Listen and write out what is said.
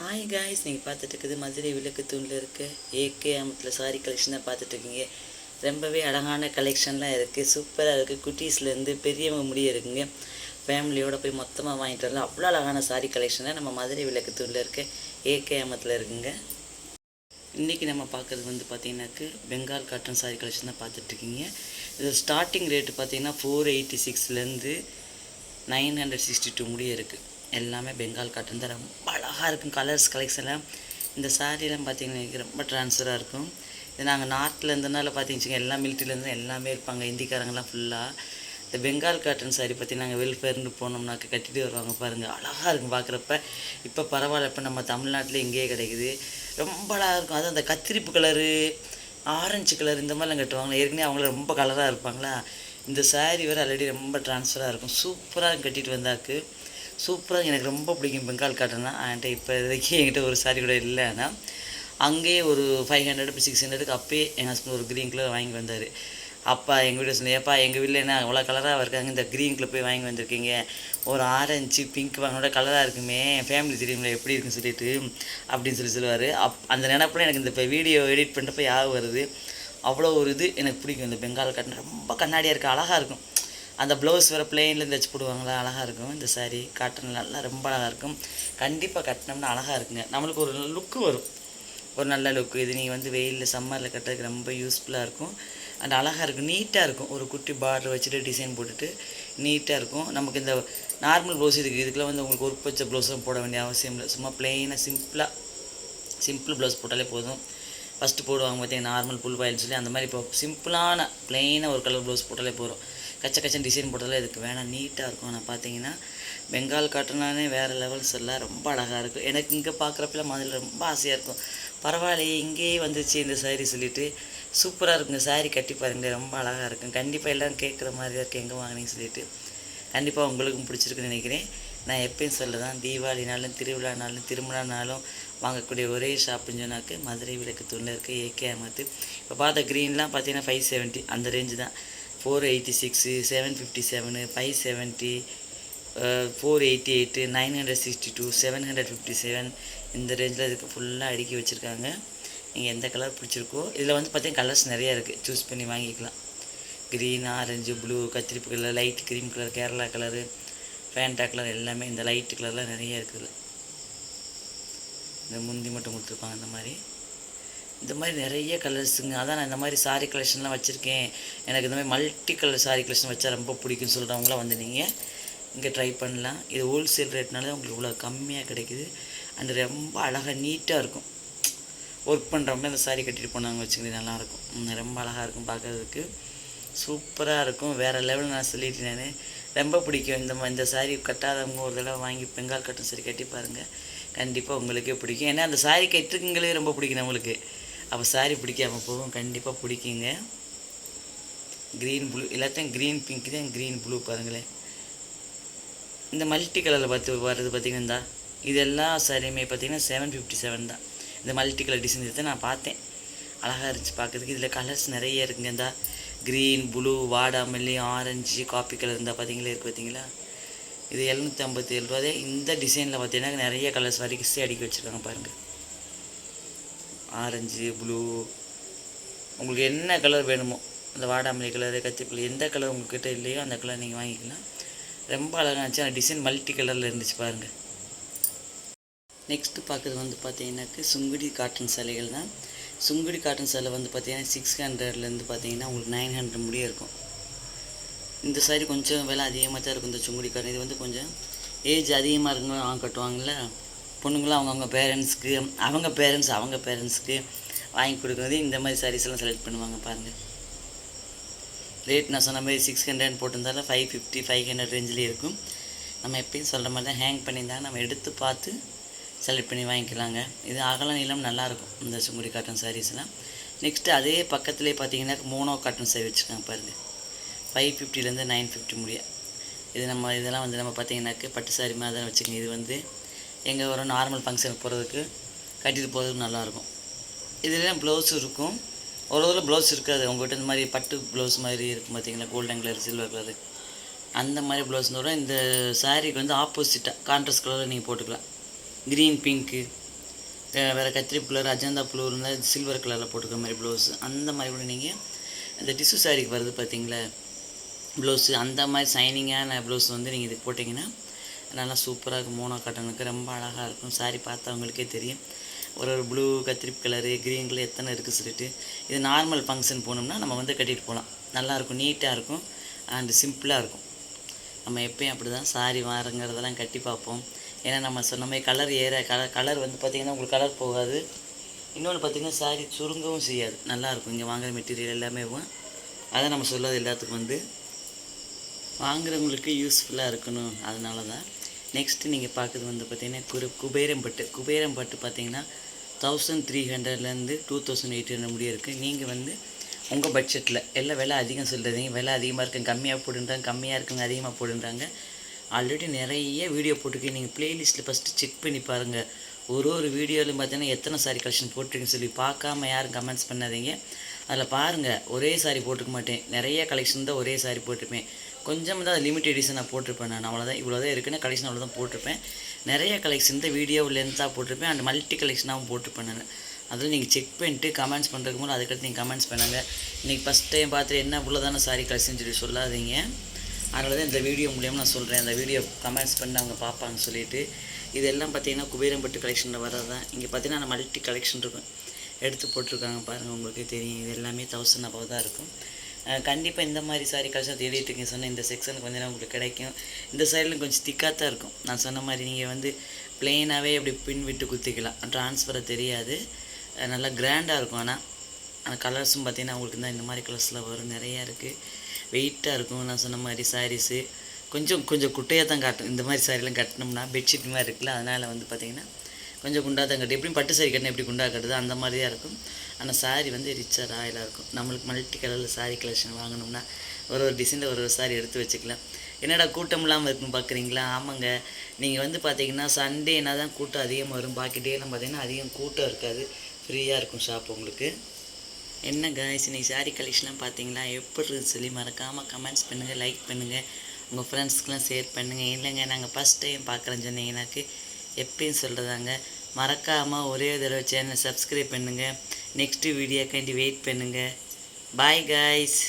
Hi guys நீங்கள் பார்த்துட்டு இருக்குது மதுரை விளக்கு தூணில் இருக்க ஏகே அமத்தில் சாரி கலெக்ஷனாக பார்த்துட்ருக்கீங்க ரொம்பவே அழகான கலெக்ஷன்லாம் இருக்குது சூப்பராக இருக்குது குட்டீஸ்லேருந்து பெரியவங்க முடிய இருக்குங்க. ஃபேமிலியோடு போய் மொத்தமாக வாங்கிட்டு வரலாம். அவ்வளோ அழகான சாரி கலெக்ஷனாக நம்ம மதுரை விளக்கு தூணில் இருக்க ஏகே அமத்தில் இருக்குங்க. இன்றைக்கி நம்ம பார்க்குறது வந்து பார்த்தீங்கன்னாக்கு பெங்கால் காட்டன் சாரி கலெக்ஷன் தான் பார்த்துட்ருக்கீங்க இது ஸ்டார்டிங் ரேட்டு பார்த்தீங்கன்னா ஃபோர் எயிட்டி சிக்ஸ்லேருந்து நைன் ஹண்ட்ரட் சிக்ஸ்டி டூ முடிய இருக்குது எல்லாமே பெங்கால் காட்டன் தான். ரொம்ப அழகாக இருக்கும் கலர்ஸ் கலெக்ஷன்லாம் இந்த சாரீலாம் பார்த்தீங்கன்னா எனக்கு ரொம்ப ட்ரான்ஸ்ஃபராக இருக்கும். இது நாங்கள் நார்த்தில் இருந்தனால பார்த்தீங்கன்னு எல்லா மிலிட்ரிலேருந்து எல்லாமே இருப்பாங்க இந்திக்காரங்கெல்லாம் ஃபுல்லாக இந்த பெங்கால் காட்டன் சாரி பற்றி நாங்கள் வெல்ஃபேர்னு போனோம்னாக்க கட்டிட்டு வருவாங்க பாருங்கள் அழகாக இருக்கும் பார்க்குறப்ப. இப்போ பரவாயில்ல இப்போ நம்ம தமிழ்நாட்டில் இங்கேயே கிடைக்குது. ரொம்ப அழகாக இருக்கும். அதுவும் அந்த கத்திரிப்பு கலரு ஆரஞ்சு கலர் இந்த மாதிரிலாம் கட்டுவாங்களா ஏற்கனவே அவங்கள ரொம்ப கலராக இருப்பாங்களா? இந்த saree வேறு ஆல்ரெடி ரொம்ப ட்ரான்ஸ்ஃபராக இருக்கும். சூப்பராக கட்டிட்டு வந்தாக்கு. சூப்பராக எனக்கு ரொம்ப பிடிக்கும் பெங்கால் காட்டன்னா. என்கிட்ட இப்போ இதுக்கு என்கிட்ட ஒரு சாரி கூட இல்லை ஆனால் அங்கேயே ஒரு ஃபைவ் ஹண்ட்ரட் சிக்ஸ் ஹண்ட்ரடுக்கு அப்பயே எங்கள் ஹஸ்பண்ட் ஒரு க்ரீன் கலர் வாங்கி வந்தார். அப்பா எங்கள் வீட்டில் சொன்னேன் ஏப்பா எங்கள் வீட்டில் என்ன அவ்வளோ கலராக இருக்காங்க இந்த க்ரீன் கலர் போய் வாங்கி வந்திருக்கீங்க. ஒரு ஆரஞ்சு பிங்க் வாங்கினோட கலராக இருக்குமே. என் ஃபேமிலி தெரியுமில்ல எப்படி இருக்குன்னு சொல்லிட்டு அப்படின்னு சொல்லி சொல்லுவார். அப் அந்த நினப்பில் எனக்கு இந்த இப்போ வீடியோ எடிட் பண்ணுறப்ப ஞாபகம் வருது. அவ்வளோ ஒரு இது எனக்கு பிடிக்கும். இந்த பெங்கால் காட்டன் ரொம்ப கண்ணாடியாக இருக்குது அழகாக இருக்கும். அந்த ப்ளவுஸ் வேறு பிளெயினில் தைச்சி போடுவாங்களா அழகாக இருக்கும். இந்த சாரீ காட்டன் நல்லா ரொம்ப அழகாக இருக்கும். கண்டிப்பாக கட்டினோம்னா அழகாக இருக்குங்க. நம்மளுக்கு ஒரு லுக்கு வரும். ஒரு நல்ல லுக்கு இது நீங்கள் வந்து வெயிலில் சம்மரில் கட்டுறதுக்கு ரொம்ப யூஸ்ஃபுல்லாக இருக்கும். அண்ட் அழகாக இருக்கும். நீட்டாக இருக்கும். ஒரு குட்டி பார்டர் வச்சுட்டு டிசைன் போட்டுட்டு நீட்டாக இருக்கும். நமக்கு இந்த நார்மல் ப்ளவுஸ் இதுக்கு இதுக்கெலாம் வந்து உங்களுக்கு ஒர்க் வச்ச ப்ளவுஸும் போட வேண்டிய அவசியம் இல்லை. சும்மா பிளெயினாக சிம்பிளாக சிம்பிள் ப்ளவுஸ் போட்டாலே போதும். ஃபஸ்ட்டு போடுவாங்க பார்த்தீங்கன்னா நார்மல் புல் பாயில்னு சொல்லி அந்த மாதிரி இப்போ சிம்பிளான பிளெயினாக ஒரு கலர் ப்ளவுஸ் போட்டாலே போதும். கச்ச கச்சன் டிசைன் போட்டாலே இதுக்கு வேணாம் நீட்டாக இருக்கும். ஆனால் பார்த்தீங்கன்னா பெங்கால் காட்டனாலே வேறு லெவல்ஸ் எல்லாம் ரொம்ப அழகாக இருக்கும். எனக்கு இங்கே பார்க்குறப்பெல்லாம் மதுரையில் ரொம்ப ஆசையாக இருக்கும். பரவாயில்லையே இங்கேயே வந்துச்சு இந்த சாரீ சொல்லிட்டு. சூப்பராக இருக்குங்க சாரீ கட்டி பாருங்க ரொம்ப அழகாக இருக்கும். கண்டிப்பாக எல்லோரும் கேட்குற மாதிரி இருக்குது எங்கே வாங்கினீங்கன்னு சொல்லிட்டு. கண்டிப்பாக உங்களுக்கும் பிடிச்சிருக்குன்னு நினைக்கிறேன். நான் எப்பயும் சொல்ல தான் தீபாவளினாலும் திருவிழானாலும் திருமணம்னாலும் வாங்கக்கூடிய ஒரே ஷாப்புன்னு சொன்னாக்க மதுரை விளக்கு தூணில் இருக்க ஏகே அமர்த்து இப்போ பார்த்த க்ரீன்லாம் பார்த்தீங்கன்னா ஃபைவ் செவன்ட்டி அந்த ரேஞ்சு தான். Four eighty six seven fifty seven five seventy four eighty eight nine hundred sixty two seven hundred fifty seven இந்த ரேஞ்சில் இதுக்கு ஃபுல்லாக அடுக்கி வச்சுருக்காங்க. நீங்கள் எந்த கலர் பிடிச்சிருக்கோ. இதில் வந்து பார்த்தீங்கன்னா கலர்ஸ் நிறையா இருக்குது சூஸ் பண்ணி வாங்கிக்கலாம். Green orange blue கத்திரிப்பு colour light cream colour Kerala colour Fanta colour எல்லாமே இந்த லைட் கலர்லாம் நிறைய இருக்குது. இந்த முந்தி மட்டும் கொடுத்துருப்பாங்க அந்த மாதிரி. இந்த மாதிரி நிறைய கலர்ஸுங்க. அதான் நான் இந்த மாதிரி சாரீ கலெக்ஷன்லாம் வச்சுருக்கேன். எனக்கு இந்த மாதிரி மல்டி கலர் சாரீ கலெக்ஷன் வச்சா ரொம்ப பிடிக்கும்னு சொல்கிறவங்களாம் வந்து நீங்கள் இங்கே ட்ரை பண்ணலாம். இது ஹோல்சேல் ரேட்னால உங்களுக்கு இவ்வளோ கம்மியாக கிடைக்குது. அண்ட் ரொம்ப அழகாக நீட்டாக இருக்கும். ஒர்க் பண்ணுறவங்க இந்த சாரீ கட்டிட்டு போனாங்க வச்சுக்கோங்க நல்லாயிருக்கும் ரொம்ப அழகாக இருக்கும் பார்க்கறதுக்கு. சூப்பராக இருக்கும். வேறு லெவலில் நான் சொல்லிட்டேன் நான். ரொம்ப பிடிக்கும். இந்த மா- இந்த சாரீ கட்டாதவங்க ஒரு தடவை வாங்கி பெங்கால் கட்டும் சரி கட்டி பாருங்கள் கண்டிப்பாக உங்களுக்கே பிடிக்கும். ஏன்னா அந்த சாரி கட்டுறவங்களே ரொம்ப பிடிக்கும் நம்மளுக்கு. அப்போ சாரி பிடிக்காம போகும். கண்டிப்பாக பிடிக்குங்க. க்ரீன் ப்ளூ எல்லாத்தையும் க்ரீன் பிங்க் தான் க்ரீன் ப்ளூ பாருங்களேன். இந்த மல்டி கலரில் பார்த்து வர்றது பார்த்தீங்கன்னா இது இதெல்லாம் சாரியுமே பார்த்தீங்கன்னா செவன் ஃபிஃப்டி செவன் தான். இந்த மல்டி கலர் டிசைன் இதை நான் பார்த்தேன். அழகாக இருந்துச்சு பார்க்கறதுக்கு. இதில் கலர்ஸ் நிறைய இருக்குங்க இந்த. க்ரீன் ப்ளூ வாடாமல்லி ஆரஞ்சு காப்பி கலர் இருந்தால் பார்த்தீங்களா இருக்குது பார்த்தீங்களா? இது எழுநூற்றி ஐம்பத்தி ஏழு ரூபாதே இந்த டிசைனில் பார்த்தீங்கன்னா நிறைய கலர்ஸ் வரைக்கும் அடிக்க வச்சுருக்காங்க பாருங்கள் ஆரஞ்சு ப்ளூ உங்களுக்கு என்ன கலர் வேணுமோ அந்த வாடாமல்லி கலரு கத்திரிப்பள்ளி எந்த கலர் உங்கள்கிட்ட இல்லையோ அந்த கலர் நீங்கள் வாங்கிக்கலாம். ரொம்ப அழகாக இருந்துச்சு. அந்த டிசைன் மல்டி கலரில் இருந்துச்சு பாருங்கள் நெக்ஸ்ட்டு பார்க்குறது வந்து பார்த்தீங்கன்னாக்கு சுங்குடி காட்டன் சேலைகள் தான். சுங்குடி காட்டன் சேலை வந்து பார்த்தீங்கன்னா சிக்ஸ் ஹண்ட்ரட்லேருந்து பார்த்தீங்கன்னா உங்களுக்கு நைன் ஹண்ட்ரட் முடிய இருக்கும். இந்த சாரி கொஞ்சம் விலை அதிகமாக தான் இருக்கும் இந்த சுங்குடி காட்டன் இது வந்து கொஞ்சம் ஏஜ் அதிகமாக இருக்குங்க வாங்க கட்டுவாங்கள்ல பொண்ணுங்களாம் அவங்கவுங்க பேரண்ட்ஸ்க்கு அவங்க பேரண்ட்ஸ் அவங்க பேரண்ட்ஸ்க்கு வாங்கி கொடுக்குறது இந்த மாதிரி sarees எல்லாம் செலக்ட் பண்ணுவாங்க பாருங்கள் ரேட் நான் சொன்ன மாதிரி சிக்ஸ் ஹண்ட்ரட் போட்டிருந்தாலும் ஃபைவ் ஃபிஃப்டி ஃபைவ் ஹண்ட்ரட் ரேஞ்சிலே இருக்கும். நம்ம எப்பயும் சொல்கிற மாதிரி தான் ஹேங் பண்ணியிருந்தாங்க நம்ம எடுத்து பார்த்து செலக்ட் பண்ணி வாங்கிக்கலாங்க. இது அகல நீளம் நல்லாயிருக்கும் இந்த சுங்குடி காட்டன் சாரீஸ்லாம் நெக்ஸ்ட்டு அதே பக்கத்துலேயே பார்த்தீங்கன்னா மோனோ காட்டன் சாரி வச்சுருக்காங்க பாருங்கள் ஃபைவ் ஃபிஃப்டிலேருந்து நைன் ஃபிஃப்டி முடிய. இது நம்ம இதெல்லாம் வந்து நம்ம பார்த்தீங்கன்னாக்க பட்டு சாரி மாதிரி தான் வச்சுக்கோங்க இது வந்து எங்கே ஒரு நார்மல் ஃபங்க்ஷனுக்கு போகிறதுக்கு கட்டிட்டு போகிறதுக்கு நல்லாயிருக்கும். இதுலேயும் ப்ளவுஸ் இருக்கும். ஒரு ஒரு ப்ளவுஸ் இருக்காது. உங்கள்கிட்ட இந்த மாதிரி பட்டு ப்ளவுஸ் மாதிரி இருக்கும் பார்த்தீங்களா? கோல்டன் கலர் சில்வர் கலர் அந்த மாதிரி ப்ளவுஸ் வரும் இந்த சாரீக்கு வந்து ஆப்போசிட்டாக கான்ட்ராஸ்ட் கலரில் நீங்கள் போட்டுக்கலாம். க்ரீன் பிங்க்கு வேறு கத்திரி கலர் அஜந்தா ப்ளூ இருந்தால் சில்வர் கலரில் போட்டுக்கிற மாதிரி ப்ளவுஸ் அந்த மாதிரி கூட நீங்கள் இந்த டிஷ்யூ சாரிக்கு வருது பார்த்தீங்களா? ப்ளவுஸு அந்த மாதிரி சைனிங்கான ப்ளவுஸ் வந்து நீங்கள் இது போட்டிங்கன்னா நல்லா சூப்பராக இருக்கும் மோனோ காட்டனுக்கு ரொம்ப அழகாக இருக்கும். சாரி பார்த்தவங்களுக்கே தெரியும். ஒரு ஒரு ப்ளூ கத்திரி கலரு க்ரீன் கலர் எத்தனை இருக்குது சொல்லிட்டு. இது நார்மல் ஃபங்க்ஷன் போனோம்னா நம்ம வந்து கட்டிட்டு போகலாம் நல்லாயிருக்கும் நீட்டாக இருக்கும் அண்டு சிம்பிளாக இருக்கும். நம்ம எப்பயும் அப்படி தான் சாரி வாருங்கிறதெல்லாம் கட்டி பார்ப்போம். ஏன்னா நம்ம சொன்ன மாதிரி கலர் ஏற கலர் கலர் வந்து பார்த்திங்கன்னா உங்களுக்கு கலர் போகாது. இன்னொன்று பார்த்திங்கன்னா சாரி சுருங்கவும் செய்யாது. நல்லாயிருக்கும் இங்கே வாங்குகிற மெட்டீரியல் எல்லாமே அதை நம்ம சொல்லாது எல்லாத்துக்கும் வந்து வாங்குறவங்களுக்கு யூஸ்ஃபுல்லாக இருக்கணும். அதனால தான் நெக்ஸ்ட்டு நீங்கள் பார்க்குறது வந்து பார்த்தீங்கன்னா குரு குபேரம்பட்டு. குபேரம்பட்டு பார்த்தீங்கன்னா தௌசண்ட் த்ரீ ஹண்ட்ரட்லேருந்து டூ தௌசண்ட் எயிட் ஹண்ட்ரட் முடிய இருக்குது நீங்கள் வந்து உங்கள் பட்ஜெட்டில் எல்லாம் விலை அதிகம் சொல்கிறீங்க விலை அதிகமாக இருக்குங்க. கம்மியாக போடுன்றாங்க. கம்மியாக இருக்குங்க. அதிகமாக போடுன்றாங்க. ஆல்ரெடி நிறைய வீடியோ போட்டிருக்கீங்க. நீங்கள் ப்ளேலிஸ்ட்டில் ஃபஸ்ட்டு செக் பண்ணி பாருங்கள் ஒரு ஒரு வீடியோவிலும் பார்த்தீங்கன்னா எத்தனை சாரி கலெக்ஷன் போட்டிருக்குன்னு சொல்லி பார்க்காம யாரும் கமெண்ட்ஸ் பண்ணாதீங்க. அதில் பாருங்கள் ஒரே சாரி போட்டுக்க மாட்டேன். நிறைய கலெக்ஷன் தான் ஒரே சாரி போட்டிருப்பேன். கொஞ்சம் தான் லிமிட் எடிஷன் நான் போட்டிருப்பேன் நான். அவ்வளோதான் இவ்வளோ தான் இருக்குன்னு கலெக்ஷன் அவ்வளோ தான் போட்டிருப்பேன். நிறைய கலெக்ஷன் தான் வீடியோ லென்த்தாக போட்டிருப்பேன். அண்ட் மல்டி கலெக்ஷனாகவும் போட்டிருப்பேன் நான். அதில் நீங்கள் செக் பண்ணிட்டு கமெண்ட்ஸ் பண்ணுறதுக்கு போது அதுக்கடுத்து நீங்கள் கமெண்ட்ஸ் பண்ணுங்கள் இன்றைக்கி ஃபஸ்ட் டைம் பார்த்துட்டு என்ன இவ்வளோ தானே சாரி கலெக்ஷன் சொல்லி சொல்லாதீங்க. அதனால தான் இந்த வீடியோ மூலியமாக நான் சொல்கிறேன் அந்த வீடியோ கமெண்ட்ஸ் பண்ணி அவங்க பார்ப்பாங்க சொல்லிவிட்டு இதெல்லாம் பார்த்தீங்கன்னா குபேரம்பட்டு கலெக்ஷனில் வர்றது தான். இங்கே பார்த்தீங்கன்னா மல்டி கலெக்ஷன் இருக்கும். எடுத்து போட்டிருக்காங்க பாருங்கள் உங்களுக்கு தெரியும். இது எல்லாமே தௌசண்ட் அபவ் தான் இருக்கும். கண்டிப்பாக இந்த மாதிரி சாரி கலெக்ஷன் தேடிட்டு இருக்கீங்க சொன்னால் இந்த செக்ஷன் கொஞ்ச நேரம் உங்களுக்கு கிடைக்கும். இந்த சைடில் கொஞ்சம் திக்காக தான் இருக்கும். நான் சொன்ன மாதிரி நீங்கள் வந்து பிளெயினாகவே அப்படி பின் விட்டு குத்திக்கலாம். ட்ரான்ஸ்ஃபரை தெரியாது. நல்லா கிராண்டாக இருக்கும் ஆனால் ஆனால் கலர்ஸும் பார்த்தீங்கன்னா உங்களுக்கு தான் இந்த மாதிரி கலர்ஸில் வரும். நிறையா இருக்குது வெயிட்டாக இருக்கும். நான் சொன்ன மாதிரி சாரீஸு கொஞ்சம் கொஞ்சம் குட்டையாக தான் காட்டும் இந்த மாதிரி சாரீலாம் கட்டினோம்னா பெட்ஷீட் மாதிரி இருக்குல்ல அதனால் வந்து பார்த்திங்கன்னா கொஞ்சம் குண்டாக தான் கட்டும் எப்படியும் பட்டு சாரி கட்டினா எப்படி குண்டாக கட்டுது அந்த மாதிரி தான் இருக்கும். ஆனால் சாரி வந்து ரிச்சாக ராயலாக இருக்கும். நம்மளுக்கு மல்டி கலரில் சாரி கலெக்ஷன் வாங்கணும்னா ஒரு ஒரு டிசைனில் ஒரு ஒரு சாரி எடுத்து வச்சுக்கலாம். என்னடா கூட்டம் இல்லாமல் இருக்குன்னு பார்க்குறீங்களா ஆமாங்க. நீங்கள் வந்து பார்த்தீங்கன்னா சண்டேனா தான் கூட்டம் அதிகமாக வரும். பாக்கி டேலாம் பார்த்தீங்கன்னா அதிகம் கூட்டம் இருக்காது. ஃப்ரீயாக இருக்கும் ஷாப் உங்களுக்கு. என்ன காய்ஸ் இன்னைக்கு சாரி கலெக்ஷன்லாம் பார்த்தீங்களா எப்படி இருக்கு சொல்லி மறக்காமல் கமெண்ட்ஸ் பண்ணுங்கள் லைக் பண்ணுங்கள் உங்கள் ஃப்ரெண்ட்ஸ்க்கெலாம் ஷேர் பண்ணுங்கள் இல்லைங்க நாங்கள் ஃபஸ்ட் டைம் பார்க்குறேன்னு சொன்னீங்கன்னாக்கு எப்பயும் சொல்கிறதாங்க மறக்காமல் ஒரே தடவை சேனலை சப்ஸ்கிரைப் பண்ணுங்கள் நெக்ஸ்ட்டு வீடியோக்காண்டி வெயிட் பண்ணுங்கள் பாய் காய்ஸ்